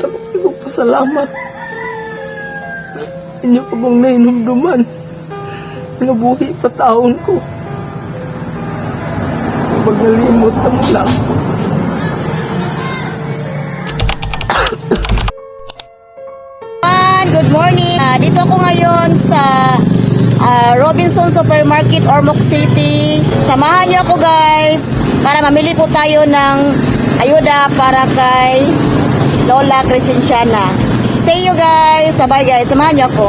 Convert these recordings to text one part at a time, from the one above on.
Tapos ko pasalamat. Inyo pa kong nainumduman. Nga buhi pa taon ko. Kapag nalimot na mo lang. Good morning! Ah, dito ako ngayon sa ah, Robinson Supermarket, Ormoc City. Samahan niyo ako guys para mamili po tayo ng ayuda para kay Lola Crescenciana. See you guys! Sabay guys, samahan niyo ako.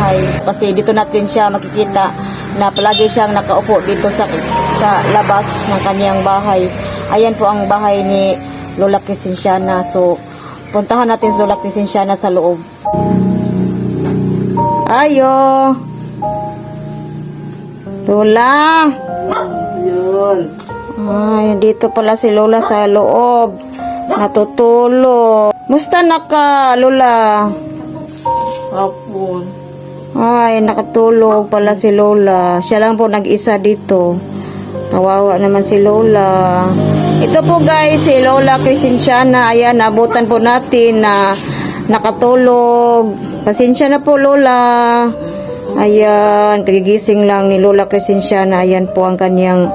Ay, kasi dito natin siya makikita na palagi siyang nakaupo dito sa sa labas ng kanyang bahay. Ayan po ang bahay ni Lola Crescenciana. So, puntahan natin si Lola Crescenciana sa loob. Ayo! Lola! Yun. Ay, dito pala si Lola sa loob. Natutulog. Musta na ka, Lola? Hapon. Ay, nakatulog pala si Lola. Siya lang po nag-isa dito. Kawawa naman si Lola. Ito po guys, si Lola Crescenciana. Ayan, nabutan po natin na nakatulog. Pasensya na po Lola. Ayan, kagigising lang ni Lola Crescenciana. Ayan po ang kanyang,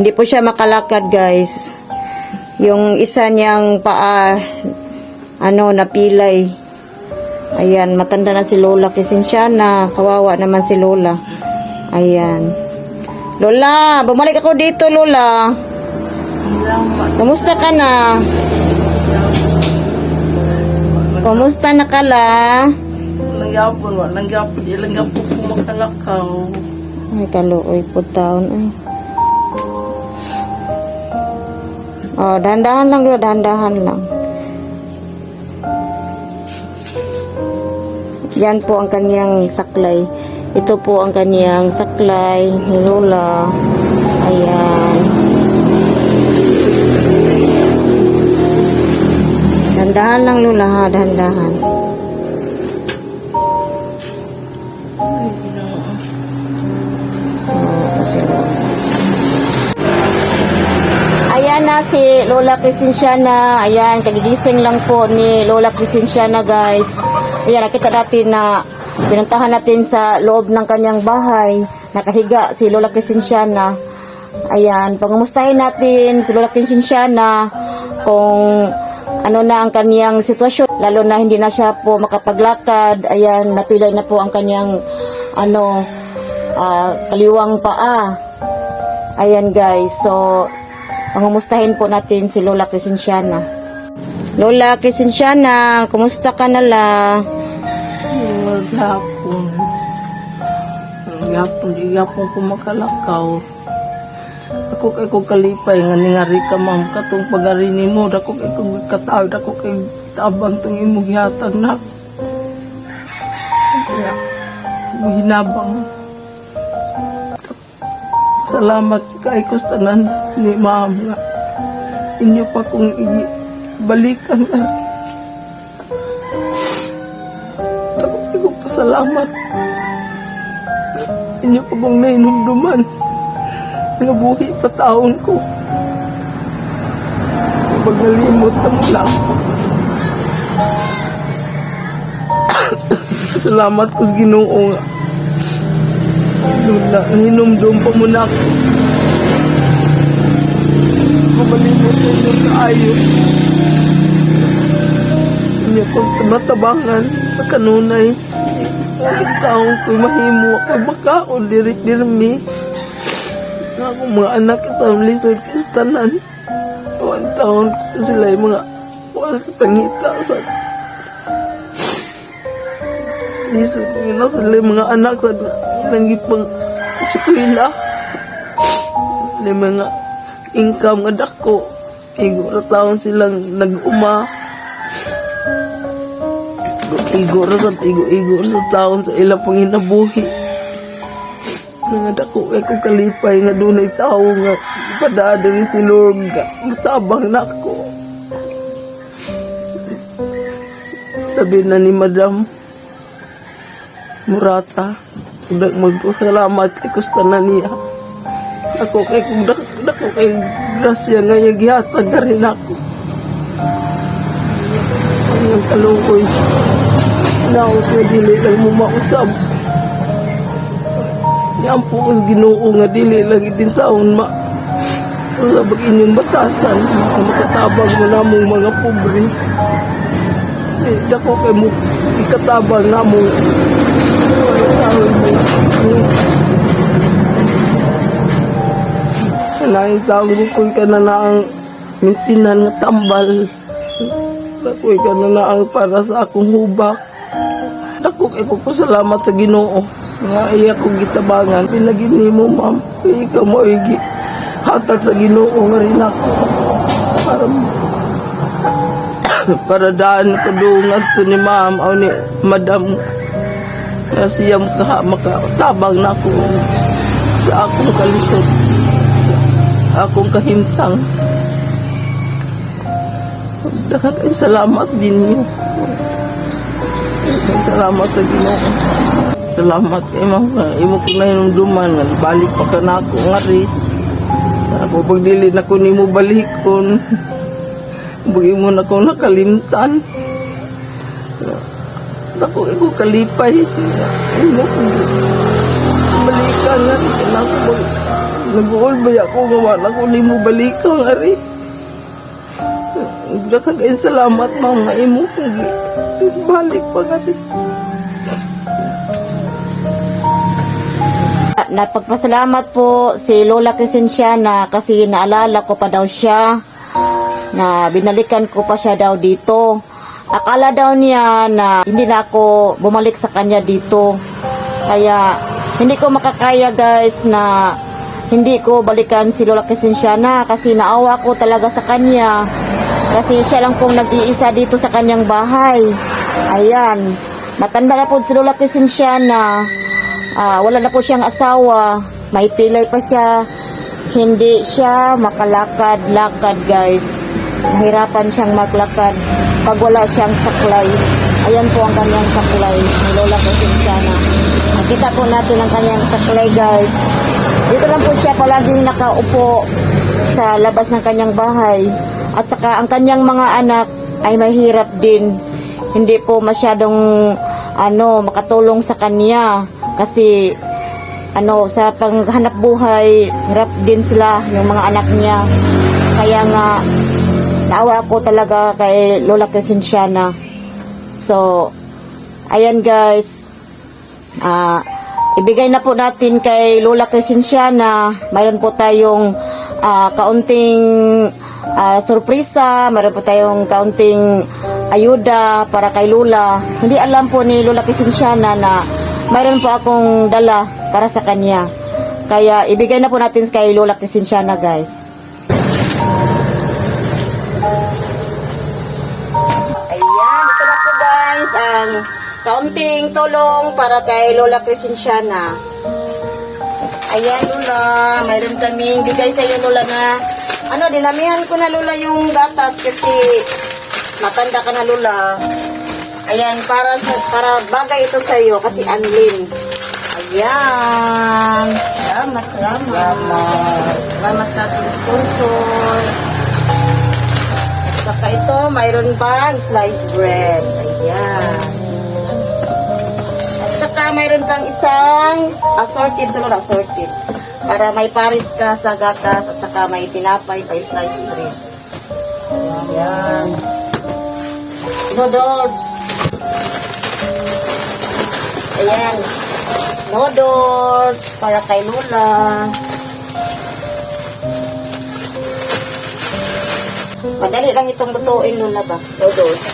hindi po siya makalakad guys. Yung isa niyang paa, ano, napilay. Ayan, matanda na si Lola Crescenciana. Kawawa naman si Lola. Ayan. Lola, bumalik ako dito, Lola. Kumusta ka na? Kumusta na ka la? Nangyapon, wa. Nangyapon. Ilang yapon ko makalakaw. Ay, kaluoy po taon. Ay. Oh, dahan-dahan lang, Lola. Dahan-dahan lang. Yan po ang kanyang saklay. Ito po ang kanyang saklay ni Lola. Ayan. Dahan-dahan lang, Lola, ha? Dahan-dahan. Ay. Oh, kasi Lola. Ayan na si Lola Crescenciana. Ayan, kagigising lang po ni Lola Crescenciana, guys. Ayan, nakita natin na pinuntahan natin sa loob ng kanyang bahay. Nakahiga si Lola Crescenciana. Ayan, pangumustahin natin si Lola Crescenciana kung ano na ang kanyang sitwasyon. Lalo na hindi na siya po makapaglakad. Ayan, napilay na po ang kanyang ano, ah, kaliwang paa. Ayan guys, so pangumustahin po natin si Lola Crescenciana. Lola Crescenciana, kumusta ka na la? Maghapon. Maghapon, di yapon ko makalakaw. Ako kay ko kalipay nga ningari ka ma'am katong pagari nimo dako kay ko katawid ako kay tabang tong imong gihatag na. Kaya hinabang. Salamat kay ko sa tanan ni ma'am nga inyo pa kong i- balikan na. Ako ko pasalamat. Inyo pa kong nainumduman. Nga buhi pa taon ko. Kapag nalimot na mo lang. Salamat ko sa ginoo. Na, ninumdum pa mo na ako. Kumalimot na yun sa ayos. Inyo kong matabangan sa kanunay. Ang taong ko'y mahimo ako makaon dirit dirmi. Nga akong mga anak ito lisod ko sa tanan. Ang taon ko sila yung mga wala sa pangita sa lisod ko na sila yung mga anak sa nangipang sukwila. Yung mga income nga dako. Na taon silang nag-uma. Igo ra sa ra sa taon sa ilang panginabuhi. Nga dako kay ko kalipay nga dunay tawo nga padada ni si Lord nga matabang na ako. Sabi na ni Madam Murata, Udak magpasalamat kay kusta na niya. Ako kay kung dako, dako kay grasya nga yung gihatag na rin ako. kaluoy. Naot nga dili lang mo mausab. Yan po ang ginoo nga dili lang din taon ma. Usabag inyong batasan, ang makatabang mo namong mga pobre. Eh, dako kay mo ikatabang namong mga taong bukoy ka na na ang mintinan nga tambal. Dakoy ka na na ang para sa akong hubak. Dako kay ko salamat sa Ginoo. Nga iya kong gitabangan pinagini mo ma'am. Ikaw mo igi hatag sa Ginoo nga rin ako. Para para daan ko to ni ma'am o ni madam nga siya maka, makatabang na ako sa akong kalisod akong kahimtang dakat ay salamat din niyo. Salamat sa Ginoo. Salamat kay nga imo ko na hinumduman balik pa ka na ako nga rin. Ako pag dili na ko nimo balikon Bugi mo na kong nakalimtan. Ako, ako kalipay. Imo. Balikan nga. Ako, nag-uol ba ako nga wala ko ni mo balikan, ari. Dakagayin salamat, ma'am, nga imo. Balik pa nga din. Napagpasalamat po si Lola Crescenciana kasi naalala ko pa daw siya na binalikan ko pa siya daw dito. Akala daw niya na hindi na ako bumalik sa kanya dito. Kaya hindi ko makakaya guys na hindi ko balikan si Lola Crescenciana kasi naawa ko talaga sa kanya. Kasi siya lang pong nag-iisa dito sa kanyang bahay. Ayan. Matanda na po si Lola Crescenciana. Ah, wala na po siyang asawa. May pilay pa siya. Hindi siya makalakad-lakad, guys. Mahirapan siyang maglakad pag wala siyang saklay. Ayan po ang kanyang saklay ni Lola Crescenciana. Nakita po natin ang kanyang saklay, guys. Dito lang po siya palaging nakaupo sa labas ng kanyang bahay. At saka ang kanyang mga anak ay mahirap din. Hindi po masyadong ano makatulong sa kanya kasi ano sa panghanap buhay hirap din sila yung mga anak niya kaya nga naawa ko talaga kay Lola Crescenciana so ayan guys ah ibigay na po natin kay Lola Crescenciana mayroon po tayong ah, kaunting ah, sorpresa mayroon po tayong kaunting ayuda para kay Lola hindi alam po ni Lola Crescenciana na mayroon po akong dala para sa kanya. Kaya ibigay na po natin kay Lola Crescenciana guys. Ang kaunting tulong para kay Lola Crescenciana. Ayan Lola, mayroon kaming bigay sa iyo Lola na ano, dinamihan ko na Lola yung gatas kasi matanda ka na Lola. Ayan, para para bagay ito sa iyo kasi anlin. Ayan. Salamat, salamat. Salamat sa ating sponsor. At saka ito, mayroon pang sliced bread. Ayan. At saka mayroon pang isang assorted to assorted. Para may paris ka sa gatas at saka may tinapay pa sliced bread. Ayan. Noodles. Ayan. Noodles para kay Lola. Madali lang itong lutuin, Lola ba? Noodles.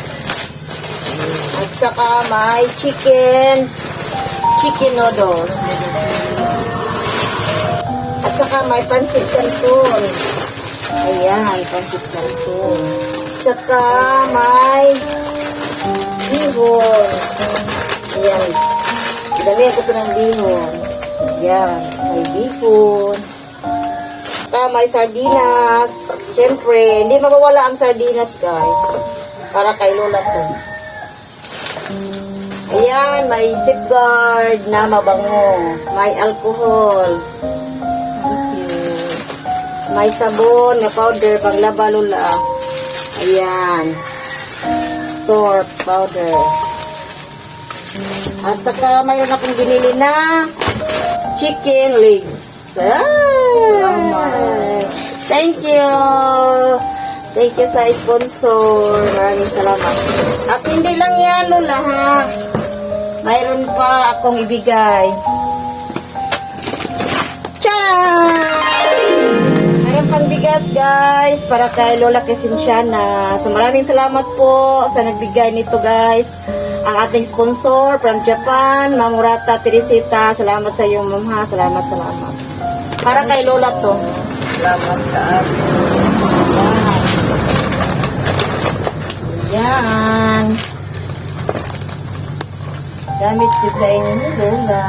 Saka may chicken. Chicken noodles. At saka may pansit canton. Ayan, pansit canton. At saka may bihon. Ayan. Dali ko ito ng bihon. Ayan. May bihon. Saka may sardinas. Siyempre, hindi mawawala ang sardinas, guys. Para kay Lola to. Ayan, may safeguard na mabango. May alcohol. May sabon na powder panglaba Lola. Ayan. So, salt powder. At saka mayroon akong binili na chicken legs. Ah! Thank you. Thank you sa sponsor. Maraming salamat. At hindi lang yan, Lola, ha? Mayroon pa akong ibigay. Mayroon pang bigas, guys, para kay Lola Crescenciana. So, maraming salamat po sa nagbigay nito, guys. Ang ating sponsor from Japan, Mamurata Teresita. Salamat sa iyo, ma'am? Salamat, salamat. Para kay Lola to. Salamat ka. Yan. Gamit ko kayo ni Lola.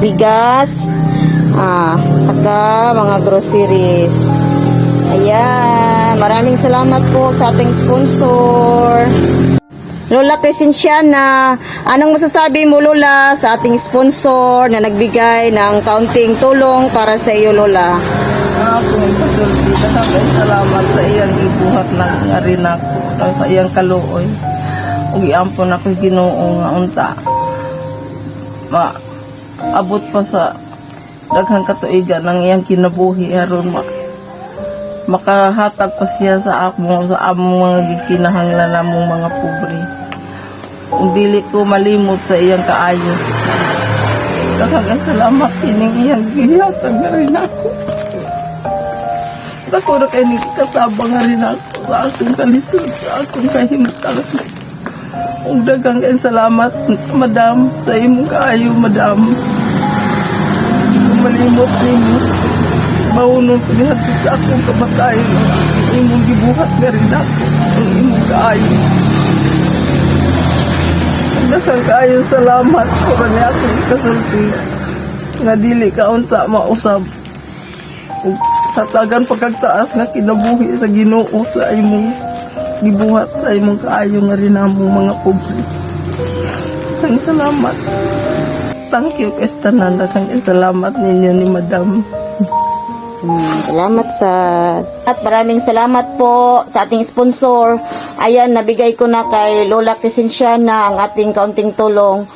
Bigas. Ah, saka mga groceries. Ayan. Maraming salamat po sa ating sponsor. Lola Crescenciana, anong masasabi mo Lola sa ating sponsor na nagbigay ng kaunting tulong para sa iyo Lola? Ako salamat sa iyang ibuhat rin ako. Sa iyang kaluoy. Ug iampon ako ginoo nga unta. Ma abot pa sa daghang katuigan ng iyang kinabuhi aron ma makahatag pa siya sa amo sa among mga gikinahanglan namong mga pobre. Kung dili ko malimot sa iyang kaayo. Daghang salamat kining iyang gihatag na rin ako. Ako na kayo kasabang nga rin ako sa akong kalisod, sa akong kahimtang. Ang dagang kayo salamat, madam, sa imong kaayo, madam. Malimot ninyo, maunon ko niya sa akong kamatayon, ang imong gibuhat nga rin ako, ang imong kaayo. Ang dagang kaayo salamat ko na niya akong kasulti. Nga dili ka unta mausab ug tatagan pagkagtaas nga kinabuhi sa Ginoo sa imong gibuhat sa imong kaayo nga rin among mga pobre. Ang salamat. Thank you kay tanan daghang salamat ninyo ni Madam. Hmm, salamat sa at maraming salamat po sa ating sponsor. Ayan, nabigay ko na kay Lola Crescenciana ang ating kaunting tulong.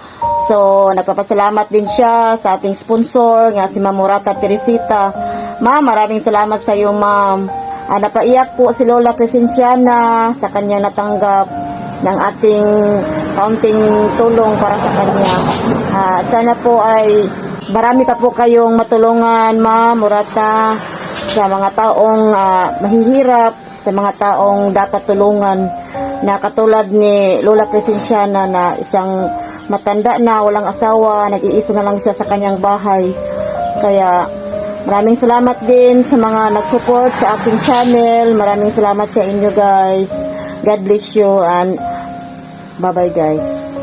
So, nagpapasalamat din siya sa ating sponsor nga si Mamurata Teresita. Ma'am, maraming salamat sa iyo, ma'am. Ah, napaiyak po si Lola Crescenciana sa kanyang natanggap ng ating kaunting tulong para sa kanya. Ah, sana po ay marami pa po kayong matulungan, ma'am, Murata, sa mga taong ah, mahihirap, sa mga taong dapat tulungan na katulad ni Lola Crescenciana na isang matanda na, walang asawa, nag-iisa na lang siya sa kanyang bahay. Kaya maraming salamat din sa mga nag-support sa aking channel. Maraming salamat sa inyo guys. God bless you and bye-bye guys.